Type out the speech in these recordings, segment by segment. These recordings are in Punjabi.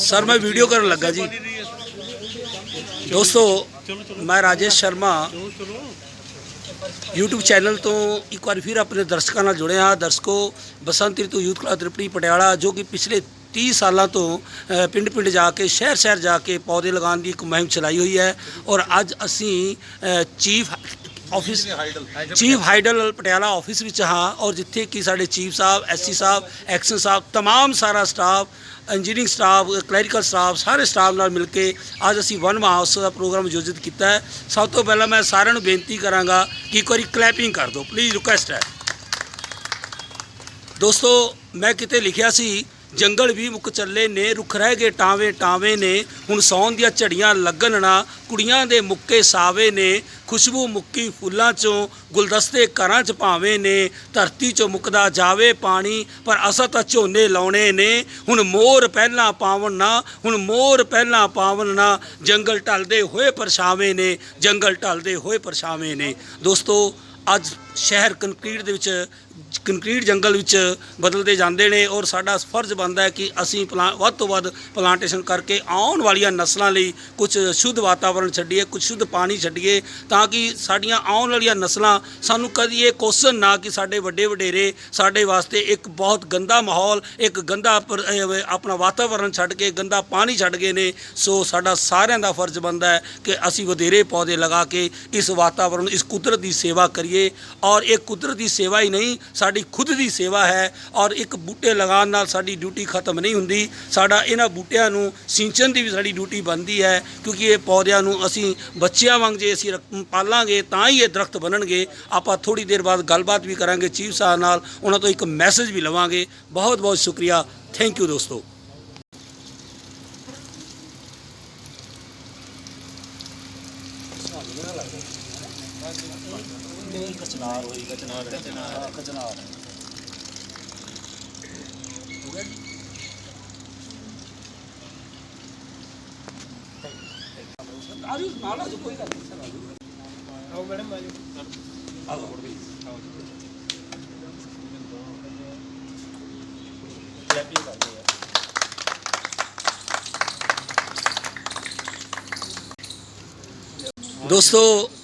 ਸਰ ਮੈਂ ਵੀਡੀਓ ਕਰਨ ਲੱਗਾ ਜੀ ਦੋਸਤੋ ਮੈਂ ਰਾਜੇਸ਼ ਸ਼ਰਮਾ YouTube ਚੈਨਲ ਤੋਂ ਇੱਕ ਵਾਰ ਫਿਰ ਆਪਣੇ ਦਰਸ਼ਕਾਂ ਨਾਲ ਜੁੜਿਆ ਹਾਂ ਦਰਸ਼ਕੋ ਬਸੰਤ ਰਿਤੂ ਯੂਥ ਕਲੱਬ ਤ੍ਰਿਪੜੀ ਪਟਿਆਲਾ ਜੋ ਕਿ ਪਿਛਲੇ 30 ਸਾਲਾਂ ਤੋਂ ਅ, ਪਿੰਡ-ਪਿੰਡ ਜਾ ਕੇ ਸ਼ਹਿਰ-ਸ਼ਹਿਰ ਜਾ ਕੇ ਪੌਦੇ ਲਗਾਉਣ ਦੀ ਇੱਕ ਮੁਹਿੰਮ ਚਲਾਈ ਹੋਈ ਹੈ ਔਰ ਅੱਜ ਅਸੀਂ ਅ, chief office chief hydel Patiala office ਵਿੱਚ ਹਾਂ ਔਰ ਜਿੱਥੇ ਕਿ ਸਾਡੇ ਚੀਫ ਸਾਹਿਬ ਐਸਸੀ ਸਾਹਿਬ ਐਕਸ਼ਨ ਸਾਹਿਬ तमाम ਸਾਰਾ staff engineering staff clerical staff ਸਾਰੇ ਸਟਾਫ ਨਾਲ ਮਿਲ ਕੇ ਅੱਜ ਅਸੀਂ ਵਨ ਮਹਾਉਤਸਵ ਦਾ ਪ੍ਰੋਗਰਾਮ ਆਯੋਜਿਤ ਕੀਤਾ ਹੈ ਸਭ ਤੋਂ ਪਹਿਲਾਂ ਮੈਂ ਸਾਰਿਆਂ ਨੂੰ ਬੇਨਤੀ ਕਰਾਂਗਾ ਕਿ ਇੱਕ ਵਾਰੀ ਕਲੈਪਿੰਗ ਕਰ ਦਿਓ ਪਲੀਜ਼ ਰਿਕੁਐਸਟ ਹੈ ਦੋਸਤੋ ਮੈਂ ਕਿਤੇ ਲਿਖਿਆ ਸੀ ਜੰਗਲ ਵੀ ਮੁੱਕ ਚੱਲੇ ਨੇ, ਰੁੱਖ ਰਹਿ ਗਏ ਟਾਵੇਂ ਟਾਵੇਂ ਨੇ। ਹੁਣ ਸੌਣ ਦੀਆਂ ਝੜੀਆਂ ਲੱਗਣ ਨਾ ਕੁੜੀਆਂ ਦੇ ਮੁੱਕੇ ਸਾਵੇ ਨੇ। ਖੁਸ਼ਬੂ ਮੁੱਕੀ ਫੁੱਲਾਂ ਚੋਂ, ਗੁਲਦਸਤੇ ਘਰਾਂ 'ਚ ਭਾਵੇਂ ਨੇ। ਧਰਤੀ 'ਚੋਂ ਮੁੱਕਦਾ ਜਾਵੇ ਪਾਣੀ, ਪਰ ਅਸਾਂ ਤਾਂ ਝੋਨੇ ਲਾਉਣੇ ਨੇ। ਹੁਣ ਮੋਰ ਪਹਿਲਾਂ ਪਾਵਣ ਨਾ, ਹੁਣ ਮੋਰ ਪਹਿਲਾਂ ਪਾਵਣ ਨਾ। ਜੰਗਲ ਢਲਦੇ ਹੋਏ ਪਰਛਾਵੇਂ ਨੇ, ਜੰਗਲ ਢਲਦੇ ਹੋਏ ਪਰਛਾਵੇਂ ਨੇ। ਦੋਸਤੋ, ਅੱਜ ਸ਼ਹਿਰ ਕੰਕਰੀਟ ਦੇ ਵਿੱਚ, ਕੰਕਰੀਟ ਜੰਗਲ ਵਿੱਚ ਬਦਲਦੇ ਜਾਂਦੇ ਨੇ ਔਰ ਸਾਡਾ ਫਰਜ਼ ਬਣਦਾ ਹੈ ਕਿ ਅਸੀਂ ਪਲਾਂ, ਵੱਧ ਤੋਂ ਵੱਧ ਪਲਾਂਟੇਸ਼ਨ ਕਰਕੇ ਆਉਣ ਵਾਲੀਆਂ ਨਸਲਾਂ ਲਈ ਕੁਝ ਸ਼ੁੱਧ ਵਾਤਾਵਰਣ ਛੱਡੀਏ ਕੁਝ ਸ਼ੁੱਧ ਪਾਣੀ ਛੱਡੀਏ ਤਾਂ ਕਿ ਸਾਡੀਆਂ ਆਉਣ ਵਾਲੀਆਂ ਨਸਲਾਂ ਸਾਨੂੰ ਕਦੀ ਇਹ ਕੋਸਨ ਨਾ ਕਿ ਸਾਡੇ ਵੱਡੇ ਵਡੇਰੇ ਸਾਡੇ ਵਾਸਤੇ ਇੱਕ ਬਹੁਤ ਗੰਦਾ ਮਾਹੌਲ, ਇੱਕ ਗੰਦਾ ਪਰ- ਅਹ, ਆਪਣਾ ਵਾਤਾਵਰਣ ਛੱਡ ਕੇ ਗੰਦਾ ਪਾਣੀ ਛੱਡ ਗਏ ਨੇ, ਸੋ ਸਾਡਾ ਸਾਰਿਆਂ ਦਾ ਫਰਜ਼ ਬਣਦਾ ਹੈ ਕਿ ਅਸੀਂ ਵਧੇਰੇ ਪੌਦੇ ਲਗਾ ਕੇ ਇਸ ਵਾਤਾਵਰਣ, ਇਸ ਕੁਦਰਤ ਦੀ ਸੇਵਾ ਕਰੀਏ ਔਰ ਇਹ ਕੁਦਰਤ ਦੀ ਸੇਵਾ ਹੀ ਨਹੀਂ, ਸਾਡੀ ਖੁਦ ਦੀ ਸੇਵਾ ਹੈ ਔਰ ਇੱਕ ਬੂਟੇ ਲਗਾਉਣ ਨਾਲ ਸਾਡੀ ਡਿਊਟੀ ਖਤਮ ਨਹੀਂ ਹੁੰਦੀ। ਸਾਡਾ ਇਹਨਾਂ ਬੂਟਿਆਂ ਨੂੰ ਸਿੰਚਣ ਦੀ ਵੀ ਸਾਡੀ ਡਿਊਟੀ ਬਣਦੀ ਹੈ ਕਿਉਂਕਿ ਇਹ ਪੌਦਿਆਂ ਨੂੰ ਅਸੀਂ ਬੱਚਿਆਂ ਵਾਂਗ ਜੇ ਅਸੀਂ ਰੱਖ- ਪਾਲਾਂਗੇ ਤਾਂ ਹੀ ਇਹ ਦਰਖਤ ਬਣਨਗੇ। ਆਪਾਂ ਥੋੜੀ ਦੇਰ ਬਾਅਦ ਗੱਲਬਾਤ ਵੀ ਕਰਾਂਗੇ ਚੀਫ ਸਾਹਿਬ ਨਾਲ, ਉਹਨਾਂ ਤੋਂ ਇੱਕ ਮੈਸੇਜ ਵੀ ਲਵਾਂਗੇ। ਬਹੁਤ ਬਹੁਤ ਸ਼ੁਕਰੀਆ। ਥੈਂਕ ਯੂ ਦੋਸਤੋ। ਕਚਨਾਰ ਹੋਈ ਕਚਨਾਰ ਕਚਨਾਰ ਕਚਨਾਰ ਆਜੋ ਨਾਲ ਆਜੋ ਕੋਈ ਗੱਲ ਨਹੀਂ ਸਰ ਆਜੋ। ਆਓ ਮੈਡਮ ਆਜੋ। ਆਜੋ ਹੋਰ ਵੀ। ਕਲੈਪਿੰਗ ਕਰਦੇ ਆ ਦੋਸਤੋ ਮ,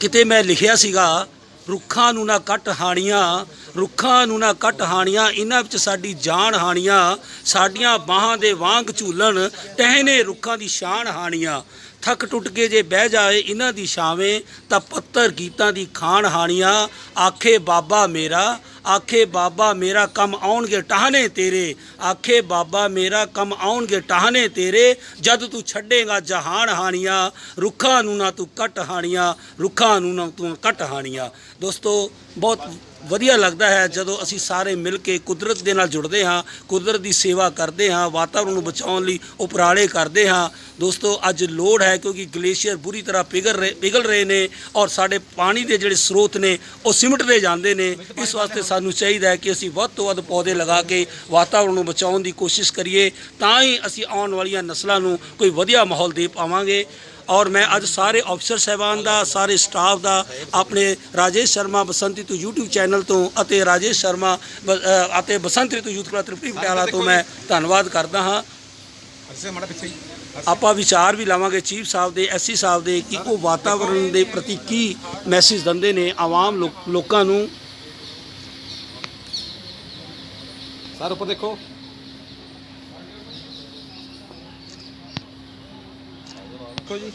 ਕਿਤੇ ਮੈਂ ਲਿਖਿਆ ਸੀਗਾ, ਰੁੱਖਾਂ ਨੂੰ ਨਾ ਕੱਟ ਹਾਣੀਆਂ, ਰੁੱਖਾਂ ਨੂੰ ਨਾ ਕੱਟ ਹਾਣੀਆਂ, ਇਹਨਾਂ ਵਿੱਚ ਸਾਡੀ ਜਾਨ ਹਾਣੀਆਂ, ਸਾਡੀਆਂ ਬਾਹਾਂ ਦੇ ਵਾਂਗ ਝੂਲਣ ਟਹਿਨੇ ਰੁੱਖਾਂ ਦੀ ਸ਼ਾਨ ਹਾਣੀਆਂ। ਥੱਕ ਟੁੱਟ ਕੇ ਜੇ ਬਹਿ ਜਾਏ, ਇਹਨਾਂ ਦੀ ਛਾਵੇਂ ਤਾਂ ਪੱਤਰ ਗੀਤਾਂ ਦੀ ਖਾਨ ਹਾਣੀਆਂ। ਆਖੇ, ਬਾਬਾ ਮੇਰਾ, ਆਖੇ, ਬਾਬਾ ਮੇਰਾ ਕੰਮ ਆਉਣਗੇ ਟਾਹਨੇ ਤੇਰੇ। ਆਖੇ, ਬਾਬਾ ਮੇਰਾ ਕੰਮ ਆਉਣਗੇ ਟਾਹਨੇ ਤੇਰੇ। ਜਦ ਤੂੰ ਛੱਡੇਗਾ ਜਹਾਨ ਹਾਣੀਆਂ, ਰੁੱਖਾਂ ਨੂੰ ਨਾ ਤੂੰ ਕੱਟ ਹਾਣੀਆਂ, ਰੁੱਖਾਂ ਨੂੰ ਨਾ ਤੂੰ ਕੱਟ ਹਾਣੀਆਂ। ਦੋਸਤੋ, ਬਹੁਤ ਵਧੀਆ ਲੱਗਦਾ ਹੈ ਜਦੋਂ ਅਸੀਂ ਸਾਰੇ ਮਿਲ ਕੇ ਕੁਦਰਤ ਦੇ ਨਾਲ ਜੁੜਦੇ ਹਾਂ, ਕੁਦਰਤ ਦੀ ਸੇਵਾ ਕਰਦੇ ਹਾਂ ਵਾਤਾਵਰਣ ਨੂੰ ਬਚਾਉਣ ਲਈ ਉਪਰਾਲੇ ਕਰਦੇ ਹਾਂ। ਦੋਸਤੋ, ਅੱਜ ਲੋੜ ਹੈ ਕਿਉਂਕਿ ਗਲੇਸ਼ੀਅਰ ਬੁਰੀ ਤਰ੍ਹਾਂ ਪਿਘਲ ਰਹੇ ਪਿਘਲ ਰਹੇ ਨੇ ਔਰ ਸਾਡੇ ਪਾਣੀ ਦੇ ਜਿਹੜੇ ਸਰੋਤ ਨੇ, ਉਹ ਸਿਮਟਦੇ ਜਾਂਦੇ ਨੇ। ਇਸ ਵਾਸਤੇ ਸਾਨੂੰ ਚਾਹੀਦਾ ਹੈ ਕਿ ਅਸੀਂ ਵੱਧ ਤੋਂ ਵੱਧ ਪੌਦੇ ਲਗਾ ਕੇ ਵਾਤਾਵਰਣ ਨੂੰ ਬਚਾਉਣ ਦੀ ਕੋਸ਼ਿਸ਼ ਕਰੀਏ, ਤਾਂ ਹੀ ਅਸੀਂ ਆਉਣ ਵਾਲੀਆਂ ਨਸਲਾਂ ਨੂੰ ਕੋਈ ਵਧੀਆ ਮਾਹੌਲ ਦੇ ਪਾਵਾਂਗੇ। ਔਰ ਮੈਂ ਅੱਜ ਸਾਰੇ ਅਫਸਰ ਸਹਿਬਾਨ ਦਾ, ਸਾਰੇ ਸਟਾਫ ਦਾ, ਆਪਣੇ ਰਾਜੇਸ਼ ਸ਼ਰਮਾ ਬਸੰਤ ਰਿਤੂ YouTube ਚੈਨਲ ਤੋਂ ਅਤੇ ਰਾਜੇਸ਼ ਸ਼ਰਮਾ ਅਤੇ ਬਸੰਤ ਰਿਤੂ ਯੂਥ ਕਲੱਬ ਤ੍ਰਿਪੜੀ ਪਟਿਆਲਾ ਤੋਂ ਮੈਂ ਧੰਨਵਾਦ ਕਰਦਾ ਹਾਂ। ਆਪਾਂ ਵਿਚਾਰ ਵੀ ਲਾਵਾਂਗੇ ਚੀਫ ਸਾਹਿਬ ਦੇ ਐਸਸੀ ਸਾਹਿਬ ਦੇ, ਕਿ ਉਹ ਵਾਤਾਵਰਣ ਦੇ ਪ੍ਰਤੀ ਕੀ ਮੈਸੇਜ ਦਿੰਦੇ ਨੇ ਆਵਾਮ ਲੋਕਾਂ ਨੂੰ। ਸਰ, ਉੱਪਰ ਦੇਖੋ। ਦੇਖੋ ਜੀ।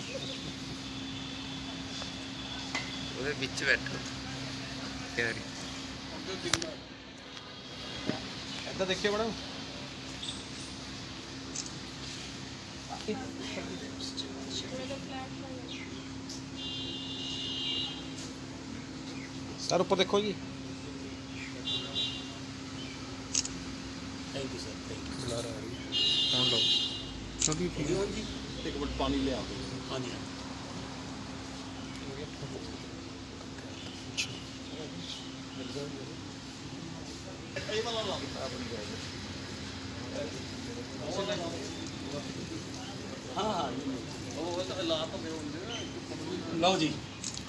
ਉਹਦੇ ਵਿੱਚ ਬੈਠੋ। ਤਿਆਰੀ। ਇੱਧਰ ਦੇਖਿਓ ਮੈਡਮ। ਸਰ ਉੱਪਰ ਦੇਖੋ ਜੀ। ਥੈਂਕ ਯੂ ਸਰ ਥੈਂਕ ਹੁਣ ਲਓ। ਕਿਉਂਕਿ ਯੂ ਇੱਕ ਮਿੰਟ ਪਾਣੀ ਲਿਆ। ਹਾਂਜੀ ਹਾਂ ਹਾਂ ਉਹ ਤਾਂ ਲਾ ਤਾਂ ਲਓ ਜੀ।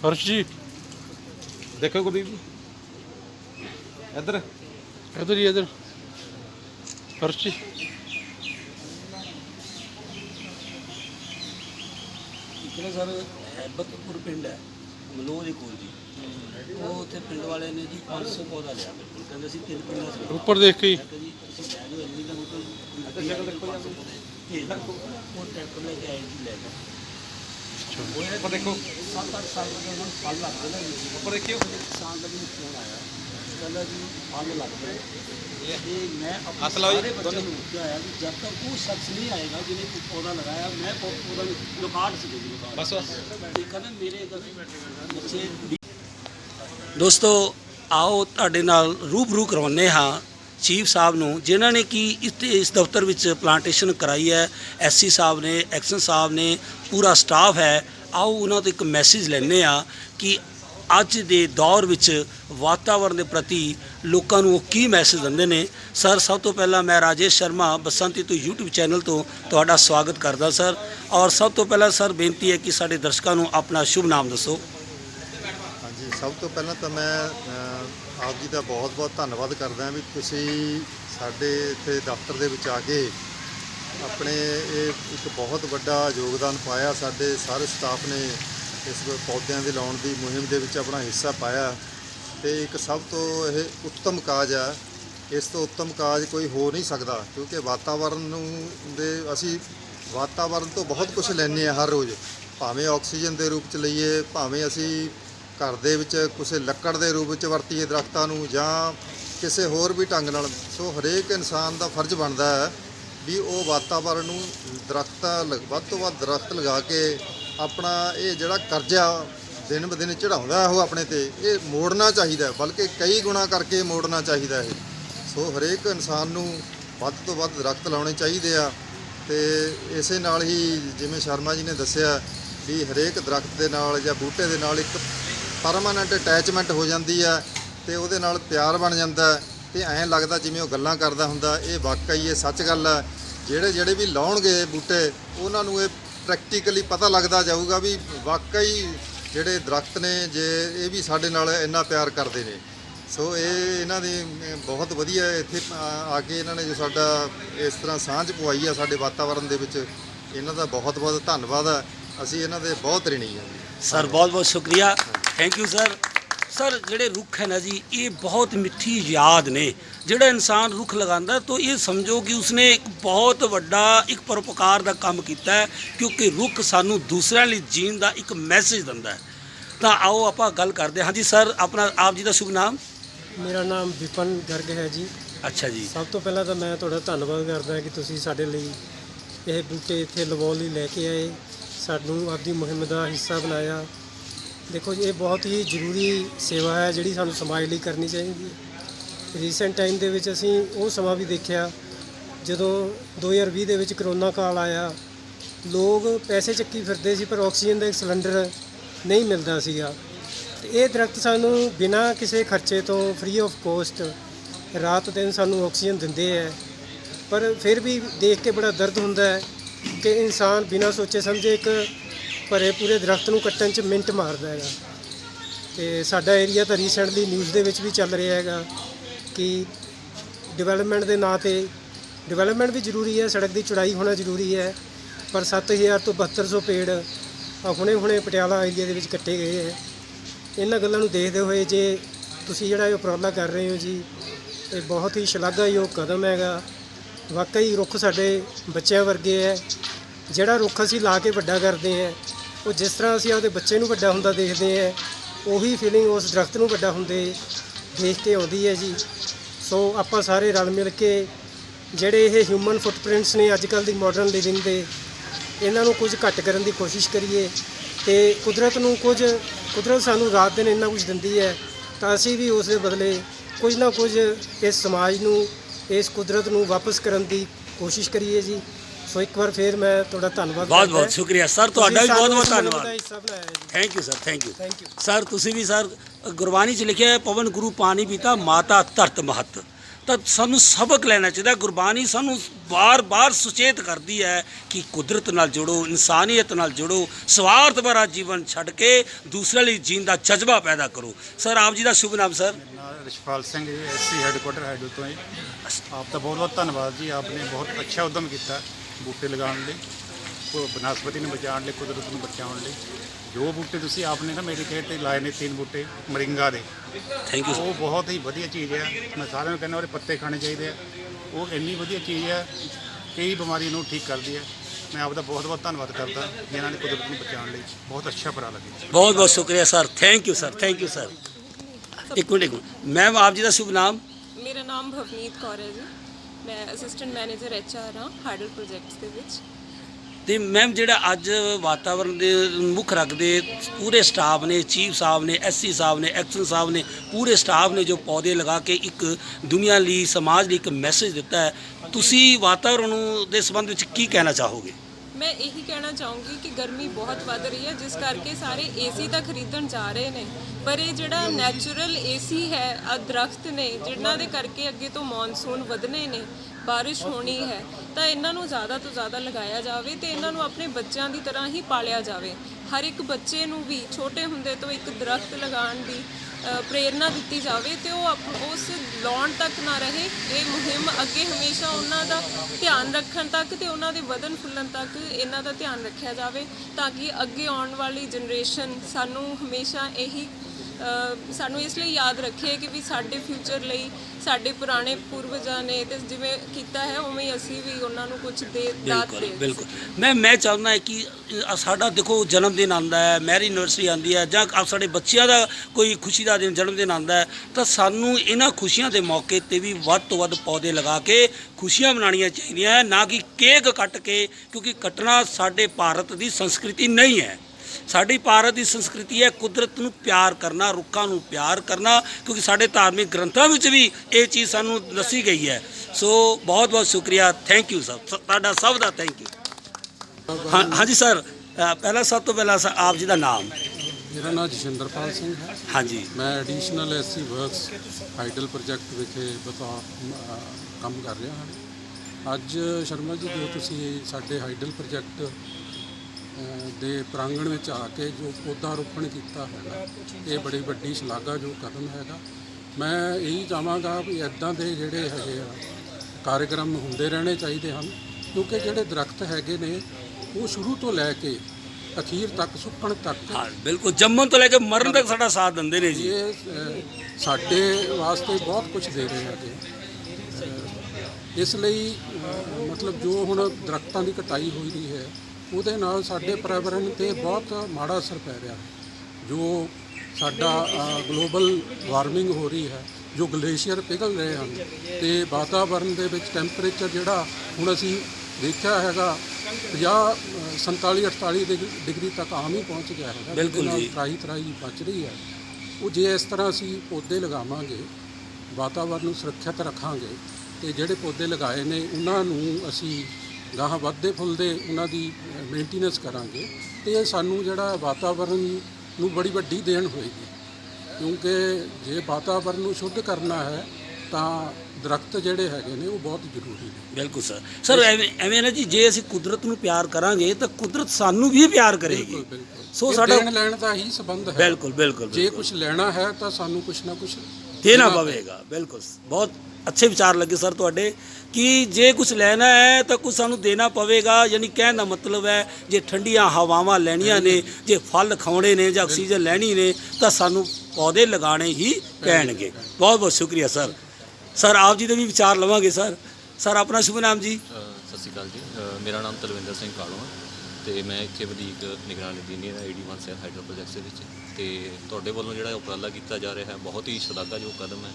ਹਰਸ਼ ਜੀ। ਦੇਖੋ ਗੁਰਦੀਪ ਜੀ। ਇੱਧਰ। ਇਧਰ ਹੀ ਇਧਰ। ਹਰਸ਼ ਜੀ। ਜਿਹੜਾ ਸਰ ਹੈਬਤਪੁਰ ਪਿੰਡ ਹੈ ਮਲੋਹ ਦੇ ਕੋਲ ਜੀ। ਉਹ ਉੱਥੇ ਪਿੰਡ ਵਾਲੇ ਨੇ ਜੀ 500 ਪੌਦਾ ਲਿਆ ਬਿਲਕੁਲ। ਕਹਿੰਦੇ ਅਸੀਂ ਤਿੰਨ ਪਿੰਡਾਂ ਲਗਾਉਣਾ। ਉੱਪਰ ਦੇਖ ਕੇ ਹੀ। ਮੈਂ ਕਿਹਾ ਜੀ ਅਸੀਂ ਲੈ ਜਾਓ ਇੰਨੀ ਤਾਂ ਮਤਲਬ ਸ਼ਕਲ ਦੇਖੋ। ਉਹ ਟਰੈਕਟਰ ਲੈ ਕੇ ਆਏ ਜੀ ਲੈ ਕੇ ਉੱਪਰ ਦੇਖੋ। 7-8 ਸਾਲ ਦੇ ਉਹਨਾਂ ਨੂੰ ਫਲ ਲੱਗਦੇ ਨੇ। ਉੱਪਰ ਦੇਖਿਓ। ਕਿਸਾਨ ਦਾ ਮੈਨੂੰ ਫੋਨ ਆਇਆ। ਕਹਿੰਦਾ ਜੀ ਫਲ ਲੱਗਦੇ ਇਹ ਮੈਂ ਆਪਣੇ ਹੱਥ ਲਾਓ ਜੀ, ਸਾਰੇ ਬੱਚਿਆਂ ਨੂੰ ਕਿਹਾ ਆਇਆ ਵੀ ਜਦ ਤੱਕ ਉਹ ਸ਼ਖਸ ਨਹੀਂ ਆਏਗਾ ਜਿਹਨੇ ਕੋਈ ਪੌਦਾ ਲਗਾਇਆ ਮੈਂ ਪੌ- ਪੌਦਾ ਨੂੰ ਲੋਕਾਟ ਸੀ ਜੀ ਲੋਕਾਟ ਬਸ ਬਸ। ਇਹ ਕਹਿੰਦਾ ਮੇਰੇ ਅਗਰ ਬੱਚੇ ਦੋਸਤੋ ਆਓ ਤੁਹਾਡੇ ਨਾਲ ਰੂਬਰੂ ਕਰਵਾਉਂਦੇ ਹਾਂ ਚੀਫ ਸਾਹਿਬ ਨੂੰ ਜਿਨ੍ਹਾਂ ਨੇ ਕਿ ਇਸ ਇਸ ਦਫ਼ਤਰ ਵਿੱਚ ਪਲਾਂਟੇਸ਼ਨ ਕਰਾਈ ਹੈ। ਐਸਸੀ ਸਾਹਿਬ ਨੇ ਐਕਸ਼ਨ ਸਾਹਿਬ ਨੇ ਪੂਰਾ ਸਟਾਫ ਹੈ। ਆਓ ਉਹਨਾਂ ਤੋਂ ਇੱਕ ਮੈਸੇਜ ਲੈਂਦੇ ਆ ਕਿ ਅੱਜ ਦੇ ਦੌਰ ਵਿੱਚ ਵਾਤਾਵਰਣ ਦੇ ਪ੍ਰਤੀ ਲੋਕਾਂ ਨੂੰ ਉਹ ਕੀ ਮੈਸੇਜ ਦਿੰਦੇ ਨੇ? ਸਰ ਸਭ ਤੋਂ ਪਹਿਲਾਂ ਮੈਂ ਰਾਜੇਸ਼ ਸ਼ਰਮਾ ਬਸੰਤੀ ਤੋਂ YouTube ਚੈਨਲ ਤੋਂ ਤੁਹਾਡਾ ਸਵਾਗਤ ਕਰਦਾ ਸਰ ਔਰ ਸਭ ਤੋਂ ਪਹਿਲਾਂ ਸਰ ਬੇਨਤੀ ਹੈ ਕਿ ਸਾਡੇ ਦਰਸ਼ਕਾਂ ਨੂੰ ਆਪਣਾ ਸ਼ੁਭ ਨਾਮ ਦੱਸੋ। ਹਾਂਜੀ ਸਭ ਤੋਂ ਪਹਿਲਾਂ ਤਾਂ ਮੈਂ ਅ, ਆਪ ਜੀ ਦਾ ਬਹੁਤ-ਬਹੁਤ ਧੰਨਵਾਦ ਕਰਦਾ ਵੀ ਤੁਸੀਂ ਸਾਡੇ ਇੱਥੇ ਦਫ਼ਤਰ ਦੇ ਵਿੱਚ ਆ ਕੇ ਆਪਣੇ ਇਹ ਇੱਕ ਬਹੁਤ ਵੱਡਾ ਯੋਗਦਾਨ ਪਾਇਆ। ਸਾਡੇ ਸਾਰੇ ਸਟਾਫ ਨੇ ਇਸ ਪੌਦਿਆਂ ਦੇ ਲਾਉਣ ਦੀ ਮੁਹਿੰਮ ਦੇ ਵਿੱਚ ਆਪਣਾ ਹਿੱਸਾ ਪਾਇਆ ਤੇ ਇੱਕ ਸਭ ਤੋਂ ਇਹ ਉੱਤਮ ਕਾਜ ਆ, ਇਸ ਤੋਂ ਉੱਤਮ ਕਾਜ ਕੋਈ ਹੋ ਨਹੀਂ ਸਕਦਾ ਕਿਉਂਕਿ ਵਾਤਾਵਰਨ ਨੂੰ ਦੇ ਅਸੀਂ ਵਾਤਾਵਰਨ ਤੋਂ ਬਹੁਤ ਕੁਝ ਲੈਂਦੇ ਆ ਹਰ ਰੋਜ਼। ਭਾਵੇਂ ਆਕਸੀਜਨ ਦੇ ਰੂਪ ਚ ਲਈਏ, ਭਾਵੇਂ ਅਸੀਂ ਘਰ ਦੇ ਵਿੱਚ ਕਿਸੇ ਲੱਕੜ ਦੇ ਰੂਪ ਵਿੱਚ ਵਰਤੀਏ ਦਰਖਤਾਂ ਨੂੰ ਜਾਂ ਕਿਸੇ ਹੋਰ ਵੀ ਢੰਗ ਨਾਲ, ਸੋ ਹਰੇਕ ਇਨਸਾਨ ਦਾ ਫਰਜ਼ ਬਣਦਾ ਹੈ ਵੀ ਉਹ ਵਾਤਾਵਰਨ ਨੂੰ ਦਰਖਤਾਂ ਲ- ਵੱਧ ਤੋਂ ਵੱਧ ਦਰਖਤ ਲਗਾ ਕੇ ਆਪਣਾ ਇਹ ਜਿਹੜਾ ਕਰਜ਼ਾ ਦਿਨ ਬ ਦਿਨ ਚੜਾਉਂਦਾ ਉਹ ਆਪਣੇ ਤੇ, ਇਹ ਮੋੜਨਾ ਚਾਹੀਦਾ ਬਲਕਿ ਕਈ ਗੁਣਾ ਕਰਕੇ ਮੋੜਨਾ ਚਾਹੀਦਾ ਇਹ। ਸੋ ਹਰੇਕ ਇਨਸਾਨ ਨੂੰ ਵੱਧ ਤੋਂ ਵੱਧ ਦਰਖਤ ਲਾਉਣੇ ਚਾਹੀਦੇ ਆ ਤੇ ਇਸੇ ਨਾਲ ਹੀ ਜਿਵੇਂ ਸ਼ਰਮਾ ਜੀ ਨੇ ਦੱਸਿਆ ਵੀ ਹਰੇਕ ਦਰਖਤ ਦੇ ਨਾਲ ਜਾਂ ਬੂਟੇ ਦੇ ਨਾਲ ਇੱਕ ਪਰਮਾਨੈਂਟ ਅਟੈਚਮੈਂਟ ਹੋ ਜਾਂਦੀ ਹੈ ਤੇ ਉਹਦੇ ਨਾਲ ਪਿਆਰ ਬਣ ਜਾਂਦਾ ਹੈ ਤੇ ਐਂ ਲੱਗਦਾ ਜਿਵੇਂ ਉਹ ਗੱਲਾਂ ਕਰਦਾ ਹੁੰਦਾ, ਇਹ ਵਾਕਈ ਇਹ ਸੱਚ ਗੱਲ ਹੈ ਜਿਹੜੇ ਜਿਹੜੇ ਵੀ ਲਾਉਣਗੇ ਬੂਟੇ, ਉਹਨਾਂ ਨੂੰ ਇਹ ਪ੍ਰੈਕਟੀਕਲੀ ਪਤਾ ਲੱਗਦਾ ਜਾਊਗਾ ਵੀ ਵਾਕਈ ਜਿਹੜੇ ਦਰਖਤ ਨੇ, ਜੇ ਇਹ ਵੀ ਸਾਡੇ ਨਾਲ ਇੰਨਾ ਪਿਆਰ ਕਰਦੇ ਨੇ। ਸੋ ਇਹ ਇਹਨਾਂ ਦੀ ਬਹੁਤ ਵਧੀਆ ਇੱਥੇ ਆ ਕੇ ਇਹਨਾਂ ਨੇ ਜੋ ਸਾਡਾ ਇਸ ਤਰ੍ਹਾਂ ਸਾਂਝ ਪਵਾਈ ਆ ਸਾਡੇ ਵਾਤਾਵਰਣ ਦੇ ਵਿੱਚ, ਇਹਨਾਂ ਦਾ ਬਹੁਤ ਬਹੁਤ ਧੰਨਵਾਦ ਹੈ ਅਸੀਂ ਇਹਨਾਂ ਦੇ ਬਹੁਤ ਰਿਣੀ ਹਾਂ ਸਰ ਬਹੁਤ ਬਹੁਤ ਸ਼ੁਕਰੀਆ। ਥੈਂਕ ਯੂ ਸਰ ਸਰ ਜਿਹੜੇ ਰੁੱਖ ਹੈ ਨਾ ਜੀ ਇਹ ਬਹੁਤ ਮਿੱਠੀ ਯਾਦ ਨੇ। ਜਿਹੜਾ ਇਨਸਾਨ ਰੁੱਖ ਲਗਾਉਂਦਾ ਤਾਂ ਇਹ ਸਮਝੋ ਕਿ ਉਸਨੇ ਇੱਕ ਬਹੁਤ ਵੱਡਾ ਇੱਕ ਪਰਉਪਕਾਰ ਦਾ ਕੰਮ ਕੀਤਾ ਹੈ ਕਿਉਂਕਿ ਰੁੱਖ ਸਾਨੂੰ ਦੂਸਰਿਆਂ ਲਈ ਜੀਣ ਦਾ ਇੱਕ ਮੈਸੇਜ ਦਿੰਦਾ ਹੈ। ਤਾਂ ਆਓ ਆਪਾਂ ਗੱਲ ਕਰਦੇ ਹਾਂ। ਹਾਂਜੀ ਸਰ ਆਪਣਾ ਆਪ ਜੀ ਦਾ ਸ਼ੁਭ ਨਾਮ? ਮੇਰਾ ਨਾਮ ਵਿਪਨ ਗਰਗ ਹੈ ਜੀ। ਅੱਛਾ ਜੀ। ਸਭ ਤੋਂ ਪਹਿਲਾਂ ਤਾਂ ਮੈਂ ਤੁਹਾਡਾ ਧੰਨਵਾਦ ਕਰਦਾ ਕਿ ਤੁਸੀਂ ਸਾਡੇ ਲਈ ਇਹ ਬੂਟੇ ਇੱਥੇ ਲਗਾਉਣ ਲਈ ਲੈ ਕੇ ਆਏ। ਸਾਨੂੰ ਆਪਦੀ ਮੁਹਿੰਮ ਦਾ ਹਿੱਸਾ ਬਣਾਇਆ। ਦੇਖੋ ਜੀ, ਇਹ ਬਹੁਤ ਹੀ ਜ਼ਰੂਰੀ ਸੇਵਾ ਹੈ ਜਿਹੜੀ ਸਾਨੂੰ ਸਮਾਜ ਲਈ ਕਰਨੀ ਚਾਹੀਦੀ ਹੈ। ਰੀਸੈਂਟ ਟਾਈਮ ਦੇ ਵਿੱਚ ਅਸੀਂ ਉਹ ਸਮਾਂ ਵੀ ਦੇਖਿਆ, ਜਦੋਂ 2020 ਦੇ ਵਿੱਚ ਕਰੋਨਾ ਕਾਲ ਆਇਆ, ਲੋਕ ਪੈਸੇ ਚੱਕੀ ਫਿਰਦੇ ਸੀ, ਪਰ ਆਕਸੀਜਨ ਦਾ ਇੱਕ ਸਿਲੰਡਰ ਨਹੀਂ ਮਿਲਦਾ ਸੀਗਾ। ਤੇ ਇਹ ਦਰਖਤ ਸਾਨੂੰ ਬਿਨਾਂ ਕਿਸੇ ਖਰਚੇ ਤੋਂ ਫ੍ਰੀ ਆਫ ਕੋਸਟ ਰਾਤ ਦਿਨ ਸਾਨੂੰ ਆਕਸੀਜਨ ਦਿੰਦੇ ਹੈ। ਪਰ ਫਿਰ ਵੀ ਦੇਖ ਕੇ ਬੜਾ ਦਰਦ ਹੁੰਦਾ ਹੈ ਕਿ ਇਨਸਾਨ ਬਿਨਾਂ ਸੋਚੇ ਸਮਝੇ ਇੱਕ ਭਰੇ ਪੂਰੇ ਦਰਖਤ ਨੂੰ ਕੱਟਣ 'ਚ ਮਿੰਟ ਮਾਰਦਾ ਹੈਗਾ। ਤੇ ਸਾਡਾ ਏਰੀਆ ਤਾਂ ਰੀਸੈਂਟਲੀ ਨਿਊਜ਼ ਦੇ ਵਿੱਚ ਵੀ ਚੱਲ ਰਿਹਾ ਹੈਗਾ ਕਿ ਡਿਵੈਲਪਮੈਂਟ ਦੇ ਨਾਂ ਤੇ ਡਿਵੈਲਪਮੈਂਟ ਵੀ ਜ਼ਰੂਰੀ ਹੈ, ਸੜਕ ਦੀ ਚੌੜਾਈ ਹੋਣਾ ਜ਼ਰੂਰੀ ਹੈ, ਪਰ 7000 ਤੋਂ 7200 ਪੇੜ ਹੁਣੇ ਹੁਣੇ ਪਟਿਆਲਾ ਏਰੀਆ ਦੇ ਵਿੱਚ ਕੱਟੇ ਗਏ ਹੈ। ਇਹਨਾਂ ਗੱਲਾਂ ਨੂੰ ਦੇਖਦੇ ਹੋਏ ਜੇ ਤੁਸੀਂ ਜਿਹੜਾ ਇਹ ਉਪਰਾਲਾ ਕਰ ਰਹੇ ਹੋ ਜੀ, ਇਹ ਬਹੁਤ ਹੀ ਸ਼ਲਾਘਾਯੋਗ ਕਦਮ ਹੈਗਾ। ਵਾਕਈ ਰੁੱਖ ਸਾਡੇ ਬੱਚਿਆਂ ਵਰਗੇ ਹੈ। ਜਿਹੜਾ ਰੁੱਖ ਅਸੀਂ ਲਾ ਕੇ ਵੱਡਾ ਕਰਦੇ ਹਾਂ, ਉਹ ਜਿਸ ਤਰ੍ਹਾਂ ਅਸੀਂ ਆਪਦੇ ਬੱਚੇ ਨੂੰ ਵੱਡਾ ਹੁੰਦਾ ਦੇਖਦੇ ਹਾਂ, ਉਹੀ ਫੀਲਿੰਗ ਉਸ ਦਰਖਤ ਨੂੰ ਵੱਡਾ ਹੁੰਦੇ ਦੇਖ ਕੇ ਆਉਂਦੀ ਹੈ ਜੀ। ਸੋ ਆਪਾਂ ਸਾਰੇ ਰਲ ਮਿਲ ਕੇ ਜਿਹੜੇ ਇਹ ਹਿਊਮਨ ਫੁੱਟਪ੍ਰਿੰਟਸ ਨੇ ਅੱਜ ਕੱਲ੍ਹ ਦੀ ਮਾਡਰਨ ਲਿਵਿੰਗ ਦੇ, ਇਹਨਾਂ ਨੂੰ ਕੁਝ ਘੱਟ ਕਰਨ ਦੀ ਕੋਸ਼ਿਸ਼ ਕਰੀਏ ਤੇ ਕੁਦਰਤ ਨੂੰ ਕੁਝ, ਕੁਦਰਤ ਸਾਨੂੰ ਰਾਤ ਦਿਨ ਇੰਨਾ ਕੁਝ ਦਿੰਦੀ ਹੈ, ਤਾਂ ਅਸੀਂ ਵੀ ਉਸ ਦੇ ਬਦਲੇ ਕੁਝ ਨਾ ਕੁਝ ਇਸ ਸਮਾਜ ਨੂੰ, ਇਸ ਕੁਦਰਤ ਨੂੰ ਵਾਪਸ ਕਰਨ ਦੀ ਕੋਸ਼ਿਸ਼ ਕਰੀਏ ਜੀ। ਸੋ ਇੱਕ ਵਾਰ ਫੇਰ ਮੈਂ ਤੁਹਾਡਾ ਧੰਨਵਾਦ ਬਹੁਤ ਬਹੁਤ ਸ਼ੁਕਰੀਆ। ਸਰ ਤੁਹਾਡਾ ਵੀ ਤੁਸੀਂ ਬਹੁਤ ਬਹੁਤ ਧੰਨਵਾਦ। Thank you sir thank you sir ਤੁਸੀਂ ਵੀ ਸਰ ਗੁਰਬਾਣੀ 'ਚ ਲਿਖਿਆ ਹੈ ਪਵਨ ਗੁਰੂ ਪਾਣੀ ਪੀਤਾ ਮਾਤਾ ਧਰਤ ਮਹਤ। ਤਾਂ ਸਾਨੂੰ ਸਬਕ ਲੈਣਾ ਚਾਹੀਦਾ ਗੁਰਬਾਣੀ ਸਾਨੂੰ ਬਾਰ-ਬਾਰ ਸੁਚੇਤ ਕਰਦੀ ਹੈ ਕਿ ਕੁਦਰਤ ਨਾਲ ਜੁੜੋ ਇਨਸਾਨੀਅਤ ਨਾਲ ਜੁੜੋ ਸਵਾਰਥ ਭਰਾ ਜੀਵਨ ਛੱਡ ਕੇ ਦੂਸਰੇ ਲਈ ਜੀਣ ਦਾ ਜਜ਼ਬਾ ਪੈਦਾ ਕਰੋ। ਸਰ ਆਪ ਜੀ ਦਾ ਸ਼ੁਭ ਨਾਮ sir Rishpal Singh ji SC headquarter ਹੈਡੂ ਤੋਂ ਜੀ। ਆਪ ਦਾ ਬਹੁਤ ਬਹੁਤ ਧੰਨਵਾਦ ਜੀ ਆਪਨੇ ਬਹੁਤ ਅੱਛਾ ਉਦਮ ਕੀਤਾ। ਬੂਟੇ ਲਗਾਉਣ ਲਈ ਕੁ- ਬਨਸਪਤੀ ਨੂੰ ਬਚਾਉਣ ਲਈ ਕੁਦਰਤ ਨੂੰ ਬਚਾਉਣ ਲਈ। ਜੋ ਬੂਟੇ ਤੁਸੀਂ ਆਪਨੇ ਨਾ ਮੇਰੀ ਖੇਤ ਤੇ ਲਾਏ ਨੇ ਤਿੰਨ ਬੂਟੇ ਮਰਿੰਗਾ ਦੇ। ਥੈਂਕ ਯੂ ਉਹ ਬਹੁਤ ਹੀ ਵਧੀਆ ਚੀਜ਼ ਹੈ ਮੈਂ ਸਾਰਿਆਂ ਨੂੰ ਕਹਿੰਦਾ ਉਹਦੇ ਪੱਤੇ ਖਾਣੇ ਚਾਹੀਦੇ ਆ। ਉਹ ਇੰਨੀ ਵਧੀਆ ਚੀਜ਼ ਹੈ ਕਈ ਬਿਮਾਰੀ ਨੂੰ ਠੀਕ ਕਰਦੀ ਹੈ ਮੈਂ ਆਪਦਾ ਬਹੁਤ ਬਹੁਤ ਧੰਨਵਾਦ ਕਰਦਾ ਜਿਨ੍ਹਾਂ ਨੇ ਕੁਦਰਤ ਨੂੰ ਬਚਾਉਣ ਲਈ। ਬਹੁਤ ਅੱਛਾ ਉਪਰਾਲਾ ਕੀਤਾ ਬਹੁਤ ਬਹੁਤ ਸ਼ੁਕਰੀਆ sir thank you sir thank you sir ਇੱਕ ਮਿੰਟ ਇੱਕ ਮਿੰਟ। ਮੈਮ ਆਪ ਜੀ ਦਾ ਸ਼ੁਭ ਨਾਮ? ਮੇਰਾ ਨਾਮ ਭਵਨੀਤ ਕੌਰ ਹੈ ਜੀ। ਮੈਂ ਅਸਿਸਟੈਂਟ ਮੈਨੇਜਰ ਐਚਆਰ ਹਾਂ ਹਾਈਡਲ ਪ੍ਰੋਜੈਕਟਸ ਦੇ ਵਿੱਚ। ਤੇ ਮੈਮ ਜਿਹੜਾ ਅੱਜ ਵਾਤਾਵਰਣ ਦੇ ਮੁੱਖ ਰੱਖਦੇ ਪੂਰੇ ਸਟਾਫ ਨੇ ਚੀਫ ਸਾਹਿਬ ਨੇ ਐਸਸੀ ਸਾਹਿਬ ਨੇ ਐਕਸ਼ਨ ਸਾਹਿਬ ਨੇ, ਪੂਰੇ ਸਟਾਫ ਨੇ ਜੋ ਪੌਦੇ ਲਗਾ ਕੇ ਇੱਕ ਦੁਨੀਆ ਲਈ, ਸਮਾਜ ਲਈ ਇੱਕ ਮੈਸੇਜ ਦਿੱਤਾ ਹੈ। ਤੁਸੀਂ ਵਾਤਾਵਰਣ ਨੂੰ ਦੇ ਸੰਬੰਧ ਵਿੱਚ ਕੀ ਕਹਿਣਾ ਚਾਹੋਗੇ? ਮੈਂ ਇਹੀ ਕਹਿਣਾ ਚਾਹੂੰਗੀ ਕਿ ਗਰਮੀ ਬਹੁਤ ਵੱਧ ਰਹੀ ਹੈ, ਜਿਸ ਕਰਕੇ ਸਾਰੇ ਏਸੀ ਤਾਂ ਖਰੀਦਣ ਜਾ ਰਹੇ ਨੇ, ਪਰ ਇਹ ਜਿਹੜਾ ਨੈਚੁਰਲ ਏਸੀ ਹੈ ਆ ਦਰਖਤ ਨੇ ਜਿਨ੍ਹਾਂ ਦੇ ਕਰਕੇ ਅੱਗੇ ਤੋਂ ਮੌਨਸੂਨ ਵਧਣੇ ਨੇ, ਬਾਰਿਸ਼ ਹੋਣੀ ਹੈ, ਤਾਂ ਇਹਨਾਂ ਨੂੰ ਜ਼ਿਆਦਾ ਤੋਂ ਜ਼ਿਆਦਾ ਲਗਾਇਆ ਜਾਵੇ ਤੇ ਇਹਨਾਂ ਨੂੰ ਆਪਣੇ ਬੱਚਿਆਂ ਦੀ ਤਰ੍ਹਾਂ ਹੀ ਪਾਲਿਆ ਜਾਵੇ। ਹਰ ਇੱਕ ਬੱਚੇ ਨੂੰ ਵੀ, ਛੋਟੇ ਹੁੰਦੇ ਤੋਂ ਇੱਕ ਦਰਖਤ ਲਗਾਉਣ ਦੀ ਅ, ਪ੍ਰੇਰਨਾ ਦਿੱਤੀ ਜਾਵੇ ਤੇ ਉਹ ਆਪ- ਉਸ ਲਾਉਣ ਤੱਕ ਨਾ ਰਹੇ। ਇਹ ਮੁਹਿੰਮ ਅੱਗੇ ਹਮੇਸ਼ਾ ਉਹਨਾਂ ਦਾ ਧਿਆਨ ਰੱਖਣ ਤੱਕ ਤੇ ਉਹਨਾਂ ਦੇ ਵਧਨ ਫੁੱਲਣ ਤੱਕ ਇਹਨਾਂ ਦਾ ਧਿਆਨ ਰੱਖਿਆ ਜਾਵੇ ਤਾਂ ਕਿ ਅੱਗੇ ਆਉਣ ਵਾਲੀ ਜਨਰੇਸ਼ਨ ਸਾਨੂੰ ਹਮੇਸ਼ਾ ਇਹੀ ਸਾਨੂੰ ਇਸ ਲਈ ਯਾਦ ਰੱਖੇ ਕਿ ਵੀ ਸਾਡੇ ਫਿਊਚਰ ਲਈ ਸਾਡੇ ਪੁਰਾਣੇ ਪੂਰਵਜਾਂ ਨੇ ਤੇ ਜਿਵੇਂ ਕੀਤਾ ਹੈ ਉਵੇਂ ਹੀ ਅਸੀਂ ਵੀ ਉਹਨਾਂ ਨੂੰ ਕੁਝ ਦੇ ਦਾਤ ਬਿਲਕੁਲ ਦੇ ਬਿਲਕੁਲ। ਮੈਂ ਮੈਂ ਚਾਹੁੰਦਾ ਹਾਂ ਕਿ ਸਾਡਾ ਦੇਖੋ ਜਨਮ ਦਿਨ ਆਉਂਦਾ ਹੈ ਮੈਰੀ ਐਨਵਰਸਰੀ ਆਉਂਦੀ ਹੈ ਜਾਂ ਆ ਸਾਡੇ ਬੱਚਿਆਂ ਦਾ ਕੋਈ ਖੁਸ਼ੀ ਦਾ ਦਿਨ ਜਨਮ ਦਿਨ ਆਉਂਦਾ ਹੈ ਤਾਂ ਸਾਨੂੰ ਇਹਨਾਂ ਖੁਸ਼ੀਆਂ ਦੇ ਮੌਕੇ ਤੇ ਵੀ ਵੱਧ ਤੋਂ ਵੱਧ ਪੌਦੇ ਲਗਾ ਕੇ ਖੁਸ਼ੀਆਂ ਮਨਾਉਣੀਆਂ ਚਾਹੀਦੀਆਂ ਨਾ ਕਿ ਕੇਕ ਕੱਟ ਕੇ ਕਿਉਂਕਿ ਕੱਟਣਾ ਸਾਡੇ ਭਾਰਤ ਦੀ ਸੰਸਕ੍ਰਿਤੀ ਨਹੀਂ ਹੈ। ਸਾਡੀ ਭਾਰਤ ਦੀ ਸੰਸਕ੍ਰਿਤੀ ਹੈ ਕੁਦਰਤ ਨੂੰ ਪਿਆਰ ਕਰਨਾ ਰੁੱਖਾਂ ਨੂੰ ਪਿਆਰ ਕਰਨਾ ਕਿਉਂਕਿ ਸਾਡੇ ਧਾਰਮਿਕ ਗ੍ਰੰਥਾਂ ਵਿੱਚ ਵੀ ਇਹ ਚੀਜ਼ ਸਾਨੂੰ ਦੱਸੀ ਗਈ ਹੈ। ਸੋ ਬਹੁਤ ਬਹੁਤ ਸ਼ੁਕਰੀਆ ਥੈਂਕ ਯੂ ਸਰ ਤੁਹਾਡਾ ਸਭ ਦਾ ਥੈਂਕ ਯੂ ਹਾਂਜੀ ਸਰ ਪਹਿਲਾਂ ਸਭ ਤੋਂ ਪਹਿਲਾਂ ਆਪ ਜੀ ਦਾ ਨਾਮ। ਮੇਰਾ ਨਾਮ ਜਸ਼ਿੰਦਰਪਾਲ ਸਿੰਘ ਹੈ। ਹਾਂਜੀ ਮੈਂ additional SC works hydel project ਵਿਖੇ ਬਤੌਰ ਕੰਮ ਕਰ ਰਿਹਾ ਹਾਂ। ਅੱਜ ਸ਼ਰਮਾ ਜੀ ਜੋ ਤੁਸੀਂ ਸਾਡੇ ਹਾਈਡਲ ਪ੍ਰੋਜੈਕਟ ਦੇ ਪ੍ਰਾਂਗਣ ਵਿੱਚ ਆ ਕੇ ਜੋ ਪੌਦਾ ਰੋਪਣ ਕੀਤਾ ਹੈਗਾ ਇਹ ਬੜੀ ਵੱਡੀ ਸ਼ਲਾਘਾ ਜੋ ਕਦਮ ਹੈਗਾ। ਮੈਂ ਇਹੀ ਚਾਹਾਂਗਾ ਵੀ ਇਦਾਂ ਦੇ ਜਿਹੜੇ ਹੈਗੇ ਆ ਕਾਰਜਕ੍ਰਮ ਹੁੰਦੇ ਰਹਿਣੇ ਚਾਹੀਦੇ ਹਨ ਕਿਉਂਕਿ ਜਿਹੜੇ ਦਰਖਤ ਹੈਗੇ ਨੇ ਉਹ ਸ਼ੁਰੂ ਤੋਂ ਲੈ ਕੇ ਅਖੀਰ ਤੱਕ ਸੁੱਕਣ ਤੱਕ ਹਾਂ ਬਿਲਕੁਲ ਜੰਮਣ ਤੋਂ ਲੈ ਕੇ ਮਰਨ ਤੱਕ ਸਾਡਾ ਸਾਥ ਦਿੰਦੇ ਨੇ ਜੀ। ਇਹ ਅ, ਸਾਡੇ ਵਾਸਤੇ ਬਹੁਤ ਕੁਝ ਦੇ ਰਹੇ ਹੈਗੇ। ਇਸ ਲਈ ਅ, ਮਤਲਬ ਜੋ ਹੁਣ ਦਰਖਤਾਂ ਦੀ ਕਟਾਈ ਹੋਈ ਰਹੀ ਹੈ ਉਹਦੇ ਨਾਲ ਸਾਡੇ ਪਰਿਆਵਰਣ ਤੇ ਬਹੁਤ ਮਾੜਾ ਅਸਰ ਪੈ ਰਿਹਾ ਹੈ ਜੋ ਸਾਡਾ ਗਲੋਬਲ ਵਾਰਮਿੰਗ ਹੋ ਰਹੀ ਹੈ ਜੋ ਗਲੇਸ਼ੀਅਰ ਪਿਘਲ ਰਹੇ ਹਨ ਤੇ ਵਾਤਾਵਰਣ ਦੇ ਵਿੱਚ ਟੈਂਪਰੇਚਰ ਜਿਹੜਾ ਹੁਣ ਅਸੀਂ ਦੇਖਿਆ ਹੈਗਾ 50 47 48 ਡਿਗਰੀ ਤੱਕ ਆਮ ਹੀ ਪਹੁੰਚ ਗਿਆ ਹੈਗਾ ਜਿਹਦੇ ਬਿਲਕੁਲ ਜੀ। ਤਰਾਈ ਤਰਾਈ ਬਚ ਰਹੀ ਹੈ ਉਹ ਜੇ ਇਸ ਤਰ੍ਹਾਂ ਅਸੀਂ ਪੌਦੇ ਲਗਾਵਾਂਗੇ ਵਾਤਾਵਰਨ ਨੂੰ ਸੁਰੱਖਿਅਤ ਰੱਖਾਂਗੇ ਤੇ ਜਿਹੜੇ ਪੌਦੇ ਲਗਾਏ ਨੇ ਉਹਨਾਂ ਨੂੰ ਅਸੀਂ ਗਾਹਾਂ ਵੱਧਦੇ ਫੁੱਲਦੇ ਉਹਨਾਂ ਦੀ ਮੇਨਟੇਨੈਂਸ ਕਰਾਂਗੇ ਤੇ ਇਹ ਸਾਨੂੰ ਜਿਹੜਾ ਵਾਤਾਵਰਨ ਨੂੰ ਬੜੀ ਵੱਡੀ ਦੇਣ ਹੋਏਗੀ। ਕਿਉਂਕਿ ਜੇ ਵਾਤਾਵਰਨ ਨੂੰ ਸ਼ੁੱਧ ਕਰਨਾ ਹੈ ਤਾਂ ਦਰਖਤ ਜਿਹੜੇ ਹੈਗੇ ਨੇ ਉਹ ਬਹੁਤ ਜ਼ਰੂਰੀ ਨੇ। ਬਿਲਕੁਲ ਸਰ। ਸਰ ਐਵੇਂ ਐਵੇਂ ਨਾ ਜੀ ਜੇ ਅਸੀਂ ਕੁਦਰਤ ਨੂੰ ਪਿਆਰ ਕਰਾਂਗੇ ਤਾਂ ਕੁਦਰਤ ਸਾਨੂੰ ਵੀ ਪਿਆਰ ਕਰੇਗੀ। ਸੋ ਸਾਡਾ ਦੇਣ ਲੈਣ ਦਾ ਹੀ ਸੰਬੰਧ ਹੈ। ਬਿਲਕੁਲ ਬਿਲਕੁਲ ਜੇ ਕੁਝ ਲੈਣਾ ਹੈ ਤਾਂ ਸਾਨੂੰ ਕੁਝ ਨਾ ਕੁਝ ਦੇਣਾ ਪਵੇਗਾ। ਬਿਲਕੁਲ। ਬਹੁਤ ਅੱਛੇ ਵਿਚਾਰ ਲੱਗੇ ਸਰ ਤੁਹਾਡੇ। ਕਿ ਜੇ ਕੁਝ ਲੈਣਾ ਹੈ ਤਾਂ ਕੁਝ ਸਾਨੂੰ ਦੇਣਾ ਪਵੇਗਾ, ਯਾਨੀ ਕਹਿਣ ਦਾ ਮਤਲਬ ਹੈ, ਜੇ ਠੰਡੀਆਂ ਹਵਾਵਾਂ ਲੈਣੀਆਂ ਨੇ, ਜੇ ਫਲ ਖਾਉਣੇ ਨੇ ਜਾਂ ਆਕਸੀਜਨ ਲੈਣੀ ਨੇ, ਤਾਂ ਸਾਨੂੰ ਪੌਦੇ ਲਗਾਉਣੇ ਹੀ ਪੈਣਗੇ। ਬਹੁਤ ਬਹੁਤ ਸ਼ੁਕਰੀਆ, ਸਰ। ਸਰ, ਆਪ ਜੀ ਦੇ ਵੀ ਵਿਚਾਰ ਲਵਾਂਗੇ, ਸਰ। ਸਰ, ਆਪਣਾ ਸ਼ੁਭ ਨਾਮ ਜੀ। ਸਤਿ ਸ਼੍ਰੀ ਅਕਾਲ ਜੀ। ਮੇਰਾ ਨਾਮ ਤਲਵਿੰਦਰ ਸਿੰਘ ਕਾਲੋ ਹੈ ਤੇ ਮੈਂ ਇੱਥੇ ਵਧੀਕ ਨਿਗਰਾਨੀ ਅਧੀਨ ID one cell hydro project ਦੇ ਵਿੱਚ। ਤੇ ਤੁਹਾਡੇ ਵੱਲੋਂ ਜਿਹੜਾ ਉਪਰਾਲਾ ਕੀਤਾ ਜਾ ਰਿਹਾ ਹੈ, ਬਹੁਤ ਹੀ ਸ਼ਲਾਘਾਯੋਗ ਕਦਮ ਹੈ।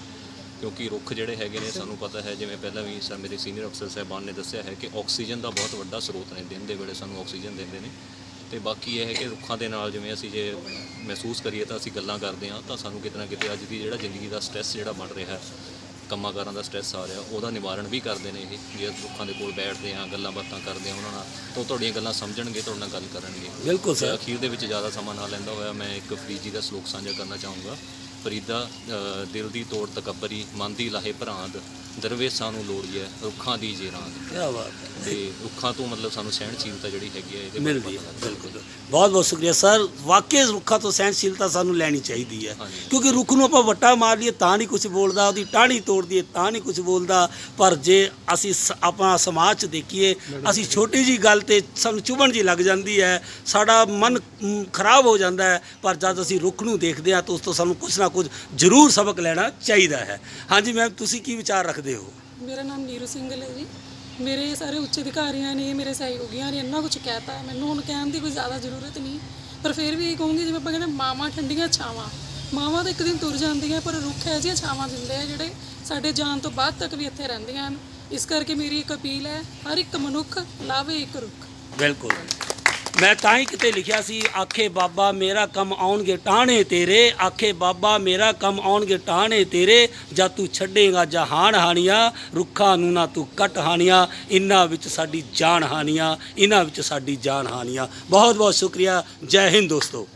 ਕਿਉਂਕਿ ਰੁੱਖ ਜਿਹੜੇ ਹੈਗੇ ਨੇ ਸਾਨੂੰ ਪਤਾ ਹੈ ਜਿਵੇਂ ਪਹਿਲਾਂ ਵੀ ਸਰ ਮੇਰੇ ਸੀਨੀਅਰ ਅਫਸਰ ਸਾਹਿਬਾਨ ਨੇ ਦੱਸਿਆ ਹੈ ਕਿ ਆਕਸੀਜਨ ਦਾ ਬਹੁਤ ਵੱਡਾ ਸਰੋਤ ਨੇ ਦਿਨ ਦੇ ਵੇਲੇ ਸਾਨੂੰ ਆਕਸੀਜਨ ਦਿੰਦੇ ਨੇ। ਤੇ ਬਾਕੀ ਇਹ ਹੈ ਕਿ ਰੁੱਖਾਂ ਦੇ ਨਾਲ ਜਿਵੇਂ ਅਸੀਂ ਜੇ ਮਹਿਸੂਸ ਕਰੀਏ ਤਾਂ ਅਸੀਂ ਗੱਲਾਂ ਕਰਦੇ ਹਾਂ ਤਾਂ ਸਾਨੂੰ ਕਿਤੇ ਨਾ ਕਿਤੇ ਅੱਜ ਦੀ ਜਿਹੜਾ ਜ਼ਿੰਦਗੀ ਦਾ ਸਟ੍ਰੈਸ ਜਿਹੜਾ ਬਣ ਰਿਹਾ ਹੈ ਕੰਮਾਂ ਕਾਰਾਂ ਦਾ ਸਟ੍ਰੈਸ ਆ ਰਿਹਾ ਉਹਦਾ ਨਿਵਾਰਣ ਵੀ ਕਰਦੇ ਨੇ ਇਹ ਜੇ ਰੁੱਖਾਂ ਦੇ ਕੋਲ ਬੈਠਦੇ ਆ ਗੱਲਾਂ ਬਾਤਾਂ ਕਰਦੇ ਆ ਉਹਨਾਂ ਨਾਲ ਤਾਂ ਉਹ ਤੁਹਾਡੀਆਂ ਗੱਲਾਂ ਸਮਝਣਗੇ ਤੁਹਾਡੇ ਨਾਲ ਗੱਲ ਕਰਨਗੇ। ਬਿਲਕੁਲ ਸਰ। ਅਖੀਰ ਦੇ ਵਿੱਚ ਜ਼ਿਆਦਾ ਸਮਾਂ ਨਾ ਲੈਂਦਾ ਹੋਇਆ ਮੈਂ ਇੱਕ ਫਰੀਜੀ ਦਾ ਸ਼ਲੋਕ ਸਾਂਝਾ ਕਰਨਾ ਚਾਹੂੰਗਾ। ਫਰੀਦਾ ਦਿਲ ਦੀ ਤੋੜ ਤਕੱਬਰੀ ਮਨ ਦੀ ਲਾਹੇ ਭਰਾਂਦ ਦਰਵੇਸਾਂ ਨੂੰ ਲੋੜੀਐ ਰੁੱਖਾਂ ਦੀ ਜੇਰਾਂਦ। ਕੀ ਬਾਤ ਹੈ। ਤੇ ਰੁੱਖਾਂ ਤੋਂ ਮਤਲਬ ਸਾਨੂੰ ਸਹਿਣਸ਼ੀਲਤਾ ਜਿਹੜੀ ਹੈਗੀ ਹੈ ਇਹਦੇ ਬਾਰੇ ਮਿਲਦੀ ਹੈ ਪਤਾ ਲੱਗਦਾ। ਬਿਲਕੁਲ। ਬਹੁਤ ਬਹੁਤ ਸ਼ੁਕਰੀਆ। ਸਰ ਵਾਕਈ ਰੁੱਖਾਂ ਤੋਂ ਸਹਿਨਸ਼ੀਲਤਾ ਸਾਨੂੰ ਲੈਣੀ ਚਾਹੀਦੀ ਹੈ। ਕਿਉਂਕਿ ਰੁੱਖ ਨੂੰ ਆਪਾਂ ਵੱਟਾ ਮਾਰ ਲਈਏ ਤਾਂ ਨਹੀਂ ਕੁਝ ਬੋਲਦਾ ਉਹਦੀ ਟਾਹਣੀ ਤੋੜ ਦਈਏ ਤਾਂ ਨਹੀਂ ਕੁਝ ਬੋਲਦਾ। ਪਰ ਜੇ ਅਸੀਂ ਸ- ਆਪਣਾ ਸਮਾਜ 'ਚ ਦੇਖੀਏ ਅਸੀਂ ਛੋਟੀ ਜੀ ਗੱਲ ਤੇ ਸਾਨੂੰ ਚੁਭਣ ਜੀ ਲੱਗ ਜਾਂਦੀ ਹੈ ਸਾਡਾ ਮਨ ਮ, ਖਰਾਬ ਹੋ ਜਾਂਦਾ ਹੈ। ਪਰ ਜਦ ਅਸੀਂ ਰੁੱਖ ਨੂੰ ਦੇਖਦੇ ਹਾਂ ਤਾਂ ਉਸ ਤੋਂ ਸਾਨੂੰ ਕੁਝ ਨਾ ਕੁਝ ਜ਼ਰੂਰ ਸਬਕ ਲੈਣਾ ਚਾਹੀਦਾ ਹੈ। ਹਾਂਜੀ ਮੈਮ ਤੁਸੀਂ ਕੀ ਵਿਚਾਰ ਰੱਖਦੇ ਹੋ? ਮੇਰਾ ਨਾਮ ਨੀਰੂ ਸਿੰਘਲ ਹੈ ਜੀ। ਮੇਰੇ ਸਾਰੇ ਉੱਚ ਅਧਿਕਾਰੀਆਂ ਨੇ, ਮੇਰੇ ਸਹਿਯੋਗੀਆਂ ਨੇ ਇੰਨਾ ਕੁਝ ਕਹਿਤਾ। ਮੈਨੂੰ ਹੁਣ ਕਹਿਣ ਦੀ ਕੋਈ ਜ਼ਿਆਦਾ ਜ਼ਰੂਰਤ ਨਹੀਂ। ਪਰ ਫਿਰ ਵੀ ਇਹ ਕਹੂੰਗੀ, ਜਿਵੇਂ ਆਪਾਂ ਕਹਿੰਦੇ ਮਾਵਾਂ ਠੰਡੀਆਂ ਛਾਵਾਂ। ਮਾਵਾਂ ਤਾਂ ਇੱਕ ਦਿਨ ਤੁਰ ਜਾਂਦੀਆਂ, ਪਰ ਰੁੱਖ ਇਹੋ ਜਿਹੀਆਂ ਛਾਵਾਂ ਦਿੰਦੇ ਆ, ਜਿਹੜੇ ਸਾਡੇ ਜਾਣ ਤੋਂ ਬਾਅਦ ਤੱਕ ਵੀ ਇੱਥੇ ਰਹਿੰਦੀਆਂ ਹਨ। ਇਸ ਕਰਕੇ ਮੇਰੀ ਇੱਕ ਅਪੀਲ ਹੈ, ਹਰ ਇੱਕ ਮਨੁੱਖ ਲਾਵੇ ਇੱਕ ਰੁੱਖ। ਬਿਲਕੁਲ। ਮੈਂ ਤਾਂ ਹੀ ਕਿਤੇ ਲਿਖਿਆ ਸੀ, ਆਖੇ ਬਾਬਾ ਮੇਰਾ ਕੰਮ ਆਉਣਗੇ ਟਾਹਣੇ ਤੇਰੇ, ਆਖੇ ਬਾਬਾ ਮੇਰਾ ਕੰਮ ਆਉਣਗੇ ਟਾਹਣੇ ਤੇਰੇ, ਜਾਂ ਤੂੰ ਛੱਡੇਗਾ ਜਹਾਨ ਹਾਨੀਆਂ ਰੁੱਖਾਂ ਨੂੰ ਨਾ ਤੂੰ ਕੱਟ ਹਾਨੀਆਂ ਇਨ੍ਹਾਂ ਵਿੱਚ ਸਾਡੀ ਜਾਨ ਹਾਨੀਆਂ ਇਨ੍ਹਾਂ ਵਿੱਚ ਸਾਡੀ ਜਾਨ ਹਾਨੀਆਂ ਬਹੁਤ ਬਹੁਤ ਸ਼ੁਕਰੀਆ। ਜੈ ਹਿੰਦ ਦੋਸਤੋ।